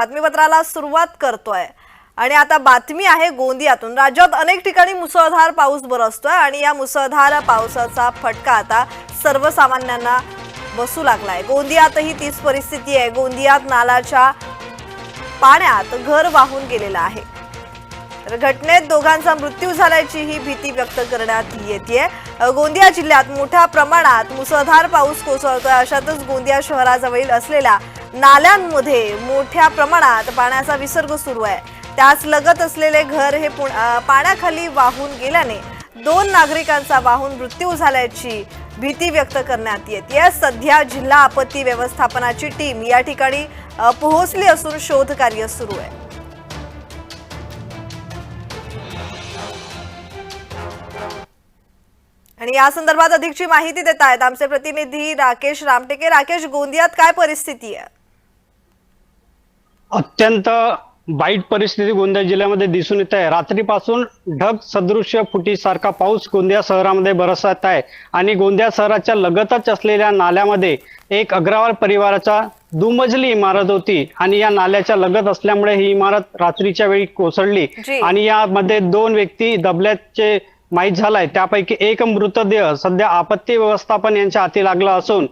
बातमीपत्राला सुरुवात करतोय. आणि आता बातमी आहे गोंदियातून. राज्यात अनेक ठिकाणी मुसळधार पाऊस बरसतोय आणि या मुसळधार पावसाचा फटका आता सर्वसामान्यांना बसू लागलाय. गोंदियातही तीच परिस्थिती आहे. गोंदियात नालाच्या पाण्यात घर वाहून गेलेलं आहे. तर घटनेत दोघांचा मृत्यू झाल्याची ही भीती व्यक्त करण्यात येते गोंदिया जिल्ह्यात मोठ्या प्रमाणात मुसळधार पाऊस कोसळतोय. अशातच गोंदिया शहराजवळील असलेल्या नाल्यांमध्ये मोठ्या प्रमाणात पाण्याचा विसर्ग सुरू आहे. त्याच लगत असलेले घर हे पाण्याखाली वाहून गेल्याने दोन नागरिकांचा वाहून मृत्यू झाल्याची भीती व्यक्त करण्यात येत. या सध्या जिल्हा आपत्ती व्यवस्थापनाची टीम या ठिकाणी पोहोचली असून शोध कार्य सुरू आहे. आणि या संदर्भात अधिकची माहिती देत आहेत आमचे प्रतिनिधी राकेश रामटेके. राकेश गोंदियात काय परिस्थिती आहे? अत्यंत वाईट परिस्थिती गोंदिया जिल्ह्यामध्ये दिसून येत आहे रात्रीपासून ढग सदृश्य फुटीसारखा पाऊस गोंदिया शहरामध्ये बरसत आहे आणि गोंदिया शहराच्या लगतच असलेल्या नाल्यामध्ये एक अग्रवाल परिवाराचा दुमजली इमारत होती आणि या नाल्याच्या लगत असल्यामुळे ही इमारत रात्रीच्या वेळी कोसळली. आणि यामध्ये दोन व्यक्ती दबल्याचे माहीत झालाय त्यापैकी एक मृतदेह सध्या आपत्ती व्यवस्थापन यांच्या हाती लागला असून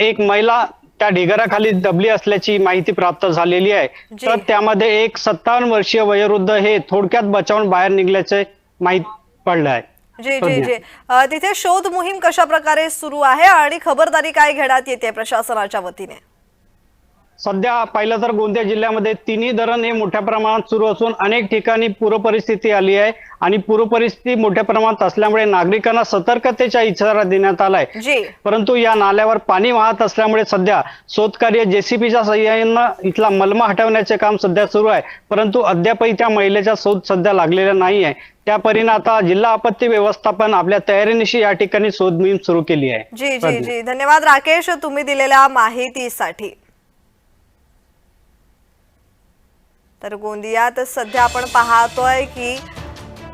एक महिला त्या ढिगाराखाली दबली असल्याची माहिती प्राप्त झालेली आहे. तर त्यामध्ये एक सत्तावन्न वर्षीय वयोवृद्ध हे थोडक्यात बचावून बाहेर निघल्याचे माहीत पडलं आहे जी जी. जी तिथे शोध मोहीम कशा प्रकारे सुरू आहे आणि खबरदारी काय घेण्यात येते प्रशासनाच्या वतीने सध्या पाहिलं तर गोंदिया जिल्ह्यामध्ये तिन्ही धरण हे मोठ्या प्रमाणात सुरू असून अनेक ठिकाणी पूर परिस्थिती आली आहे. आणि पूर परिस्थिती मोठ्या प्रमाणात असल्यामुळे नागरिकांना सतर्कतेचा इशारा देण्यात आलाय. परंतु या नाल्यावर पाणी वाहत असल्यामुळे सध्या शोधकार्य जेसीबीच्या सहाय्यानं इथला मलमा हटवण्याचे काम सध्या सुरू आहे. परंतु अद्यापही त्या महिलेचा शोध सध्या लागलेला नाही आहे त्या परीने आता जिल्हा आपत्ती व्यवस्थापन आपल्या तयारीनिशी या ठिकाणी शोध मोहीम सुरू केली आहे. जी जी जी. धन्यवाद राकेश तुम्ही दिलेल्या माहितीसाठी. तर गोंदियात सध्या आपण पाहतोय की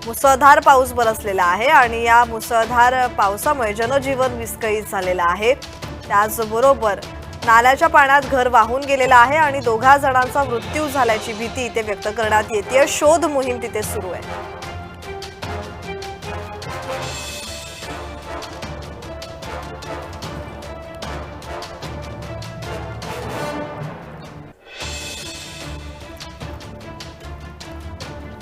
मुसळधार पाऊस बरसलेला आहे आणि या मुसळधार पावसामुळे जनजीवन विस्कळीत झालेलं आहे. त्याचबरोबर नाल्याच्या पाण्यात घर वाहून गेलेलं आहे आणि दोघा जणांचा मृत्यू झाल्याची भीती इथे व्यक्त करण्यात येते शोध मोहीम तिथे सुरू आहे.